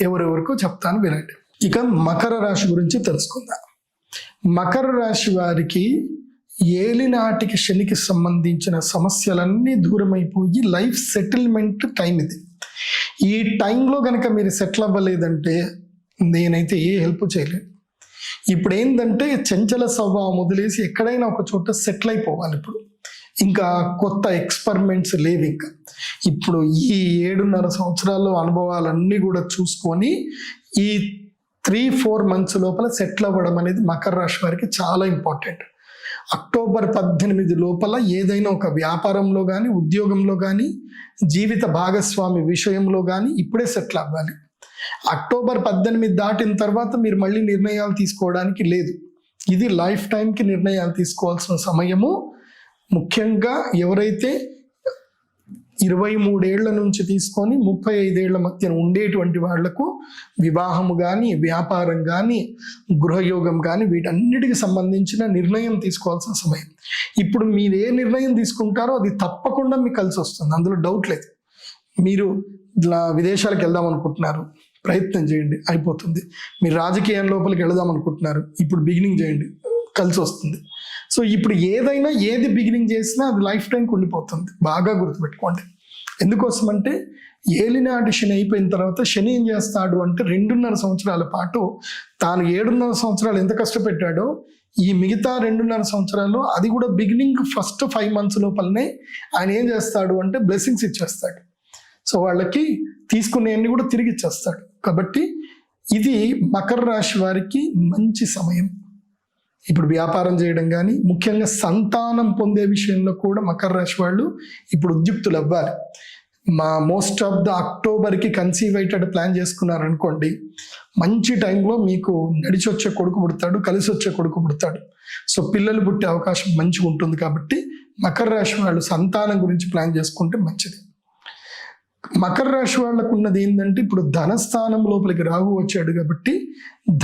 ఎవరెవరికో చెప్తాను వినండి. ఇక మకర రాశి గురించి తెలుసుకుందాం. మకర రాశి వారికి ఏలినాటికి శనికి సంబంధించిన సమస్యలన్నీ దూరమైపోయి లైఫ్ సెటిల్మెంట్ టైం ఇది. ఈ టైంలో కనుక మీరు సెటిల్ అవ్వలేదంటే నేనైతే ఏ హెల్ప్ చేయలేను. ఇప్పుడు ఏంటంటే చంచల స్వభావం వదిలేసి ఎక్కడైనా ఒక చోట సెటిల్ అయిపోవాలి ఇప్పుడు. ఇంకా కొత్త ఎక్స్పెరిమెంట్స్ లేవు ఇంకా. ఇప్పుడు ఈ ఏడున్నర సంవత్సరాల్లో అనుభవాలన్నీ కూడా చూసుకొని ఈ త్రీ ఫోర్ మంత్స్ లోపల సెటిల్ అవ్వడం అనేది మకర రాశి వారికి చాలా ఇంపార్టెంట్ అక్టోబర్ పద్దెనిమిది లోపల ఏదైనా ఒక వ్యాపారంలో కానీ ఉద్యోగంలో కానీ జీవిత భాగస్వామి విషయంలో కానీ ఇప్పుడే సెటిల్ అవ్వాలి. అక్టోబర్ పద్దెనిమిది దాటిన తర్వాత మీరు మళ్ళీ నిర్ణయాలు తీసుకోవడానికి లేదు. ఇది లైఫ్ టైంకి నిర్ణయాలు తీసుకోవాల్సిన సమయము. ముఖ్యంగా ఎవరైతే ఇరవై మూడేళ్ళ నుంచి తీసుకొని ముప్పై ఐదేళ్ళ మధ్య ఉండేటువంటి వాళ్ళకు వివాహము కానీ వ్యాపారం కానీ గృహయోగం కానీ వీటన్నిటికి సంబంధించిన నిర్ణయం తీసుకోవాల్సిన సమయం. ఇప్పుడు మీరు ఏ నిర్ణయం తీసుకుంటారో అది తప్పకుండా మీకు కలిసి వస్తుంది. అందులో డౌట్ లేదు. మీరు విదేశాలకు వెళ్దాం అనుకుంటున్నారు. ప్రయత్నం చేయండి. అయిపోతుంది. మీరు రాజకీయం లోపలికి వెళదాం అనుకుంటున్నారు. ఇప్పుడు బిగినింగ్ చేయండి. కలిసి వస్తుంది. సో ఇప్పుడు ఏదైనా ఏది బిగినింగ్ చేసినా అది లైఫ్ టైంకి ఉండిపోతుంది. బాగా గుర్తుపెట్టుకోండి. ఎందుకోసం అంటే ఏలినాటి శని అయిపోయిన తర్వాత శని ఏం చేస్తాడు అంటే రెండున్నర సంవత్సరాల పాటు తాను ఏడున్నర సంవత్సరాలు ఎంత కష్టపెట్టాడో ఈ మిగతా రెండున్నర సంవత్సరాలు అది కూడా బిగినింగ్ ఫస్ట్ ఫైవ్ మంత్స్ లోపలనే ఆయన ఏం చేస్తాడు అంటే బ్లెస్సింగ్స్ ఇచ్చేస్తాడు. సో వాళ్ళకి తీసుకునేవన్నీ కూడా తిరిగి ఇచ్చేస్తాడు. కాబట్టి ఇది మకర రాశి వారికి మంచి సమయం. ఇప్పుడు వ్యాపారం చేయడం కానీ ముఖ్యంగా సంతానం పొందే విషయంలో కూడా మకర రాశి వాళ్ళు ఇప్పుడు ఉద్యుక్తులు అవ్వాలి. మా మోస్ట్ ఆఫ్ ద అక్టోబర్కి కన్సీవ్ అయ్యేటట్టు ప్లాన్ చేసుకున్నారనుకోండి మంచి టైంలో మీకు నడిచి వచ్చే కొడుకు పుడతాడు కలిసి వచ్చే కొడుకు పుడతాడు. సో పిల్లలు పుట్టే అవకాశం మంచిగా ఉంటుంది కాబట్టి మకర రాశి వాళ్ళు సంతానం గురించి ప్లాన్ చేసుకుంటే మంచిది. మకర రాశి వాళ్ళకు ఉన్నది ఏంటంటే ఇప్పుడు ధనస్థానం లోపలికి రాహు వచ్చాడు కాబట్టి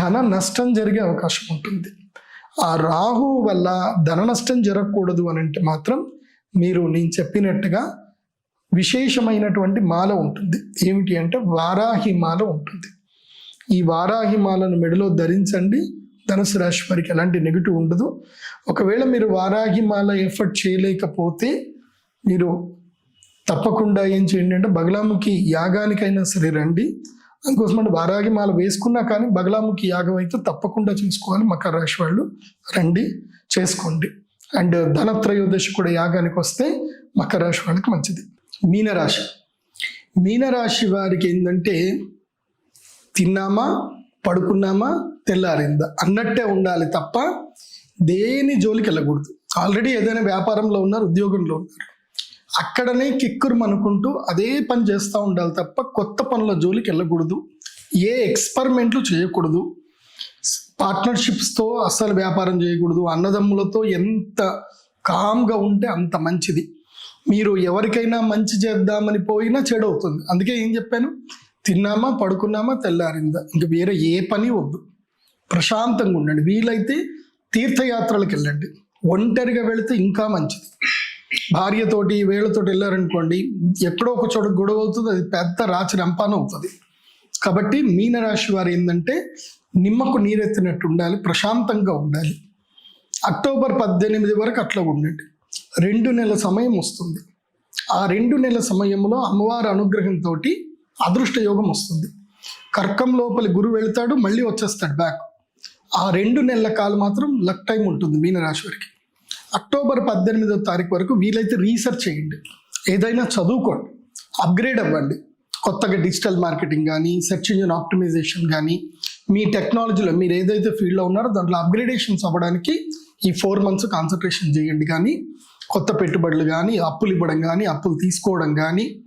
ధన నష్టం జరిగే అవకాశం ఉంటుంది. ఆ రాహు వల్ల ధన నష్టం జరగకూడదు అని అంటే మాత్రం మీరు నేను చెప్పినట్టుగా విశేషమైనటువంటి మాల ఉంటుంది. ఏమిటి అంటే వారాహి మాల ఉంటుంది. ఈ వారాహి మాలను మెడలో ధరించండి. ధనుసు రాశి వారికి ఎలాంటి నెగిటివ్ ఉండదు. ఒకవేళ మీరు వారాహి మాల ఎఫర్ట్ చేయలేకపోతే మీరు తప్పకుండా ఏం చేయండి అంటే బగలాముఖి యాగానికైనా సరే రండి. అందుకోసం అంటే వారాగి మాల వేసుకున్నా కానీ బగలాముఖి యాగం అయితే తప్పకుండా చేసుకోవాలి మకర రాశి వాళ్ళు. రండి చేసుకోండి. అండ్ ధనత్రయోదశి కూడా యాగానికి వస్తే మకర రాశి వాళ్ళకి మంచిది. మీనరాశి. మీనరాశి వారికి ఏంటంటే తిన్నామా పడుకున్నామా తెల్లారిందా అన్నట్టే ఉండాలి తప్ప దేని జోలికి వెళ్ళకూడదు. ఆల్రెడీ ఏదైనా వ్యాపారంలో ఉన్నారు ఉద్యోగంలో ఉన్నారు. అక్కడనే కిక్కురు అనుకుంటూ అదే పని చేస్తూ ఉండాలి తప్ప కొత్త పనుల జోలికి వెళ్ళకూడదు. ఏ ఎక్స్పెరిమెంట్లు చేయకూడదు. పార్ట్నర్షిప్స్తో అస్సలు వ్యాపారం చేయకూడదు. అన్నదమ్ములతో ఎంత కామ్గా ఉంటే అంత మంచిది. మీరు ఎవరికైనా మంచి చేద్దామని పోయినా చెడు అవుతుంది అందుకే ఏం చెప్పాను? తిన్నామా పడుకున్నామా తెల్లారిందా. ఇంక వేరే ఏ పని వద్దు. ప్రశాంతంగా ఉండండి. వీలైతే తీర్థయాత్రలకు వెళ్ళండి. ఒంటరిగా వెళితే ఇంకా మంచిది. భార్యతోటి వేళ్ళతోటి వెళ్ళారనుకోండి ఎక్కడో ఒక చోట గొడవ అవుతుంది అది పెద్ద రాచి రంపాన అవుతుంది. కాబట్టి మీనరాశి వారు ఏంటంటే నిమ్మకు నీరెత్తినట్టు ఉండాలి ప్రశాంతంగా ఉండాలి. అక్టోబర్ పద్దెనిమిది వరకు అట్లా ఉండండి. రెండు నెలల సమయం వస్తుంది. ఆ రెండు నెలల సమయంలో అమ్మవారి అనుగ్రహంతో అదృష్ట యోగం వస్తుంది. కర్కం లోపలి గురువు వెళ్తాడు మళ్ళీ వచ్చేస్తాడు బ్యాక్ ఆ రెండు నెలల కాలం మాత్రం లక్ టైం ఉంటుంది మీనరాశి వారికి. అక్టోబర్ పద్దెనిమిదో తారీఖు వరకు వీలైతే రీసెర్చ్ చేయండి. ఏదైనా చదువుకోండి. అప్గ్రేడ్ అవ్వండి. కొత్తగా డిజిటల్ మార్కెటింగ్ కానీ సెర్చ్ ఇంజిన్ ఆప్టిమైజేషన్ కానీ మీ టెక్నాలజీలో మీరు ఏదైతే ఫీల్డ్లో ఉన్నారో దాంట్లో అప్గ్రేడేషన్స్ అవ్వడానికి ఈ ఫోర్ మంత్స్ కాన్సన్ట్రేషన్ చేయండి కానీ కొత్త పెట్టుబడులు కానీ అప్పులు ఇవ్వడం కానీ అప్పులు తీసుకోవడం కానీ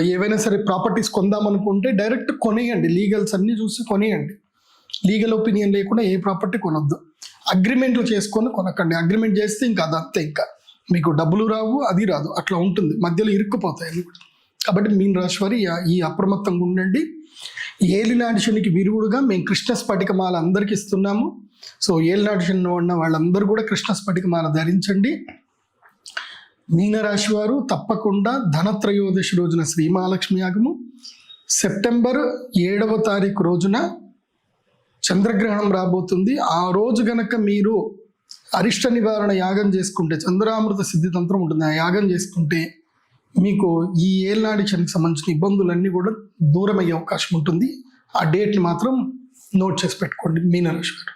ఏవైనా సరే ప్రాపర్టీస్ కొందాం అనుకుంటే డైరెక్ట్ కొనేయండి. లీగల్స్ అన్నీ చూసి కొనేయండి. లీగల్ ఒపీనియన్ లేకుండా ఏ ప్రాపర్టీ కొనొద్దు. అగ్రిమెంట్లు చేసుకొని కొనకండి. అగ్రిమెంట్ చేస్తే ఇంకా అదంతే ఇంకా. మీకు డబ్బులు రావు అది రాదు. అట్లా ఉంటుంది. మధ్యలో ఇరుక్కుపోతాయి కూడా. కాబట్టి మీన్ రాశి వారి ఈ- ఈ అప్రమత్తంగా ఉండండి. ఏలినాటి శనికి విరుగుడుగా మేము కృష్ణ స్ఫటికమాల అందరికి ఇస్తున్నాము. సో ఏలినాటి శని ఉన్న వాళ్ళందరూ కూడా కృష్ణ స్ఫటికమాల ధరించండి. మీనరాశి వారు తప్పకుండా ధనత్రయోదశి రోజున శ్రీ మహాలక్ష్మి యాగము సెప్టెంబర్ ఏడవ తారీఖు రోజున చంద్రగ్రహణం రాబోతుంది. ఆ రోజు గనక మీరు అరిష్ట నివారణ యాగం చేసుకుంటే చంద్రామృత సిద్ధి తంత్రం ఉంటుంది. ఆ యాగం చేసుకుంటే మీకు ఈ ఏళ్ళనాడి చనికి సంబంధించిన ఇబ్బందులన్నీ కూడా దూరం అయ్యే అవకాశం ఉంటుంది. ఆ డేట్ని మాత్రం నోట్ చేసి పెట్టుకోండి. మీనరాశి గారు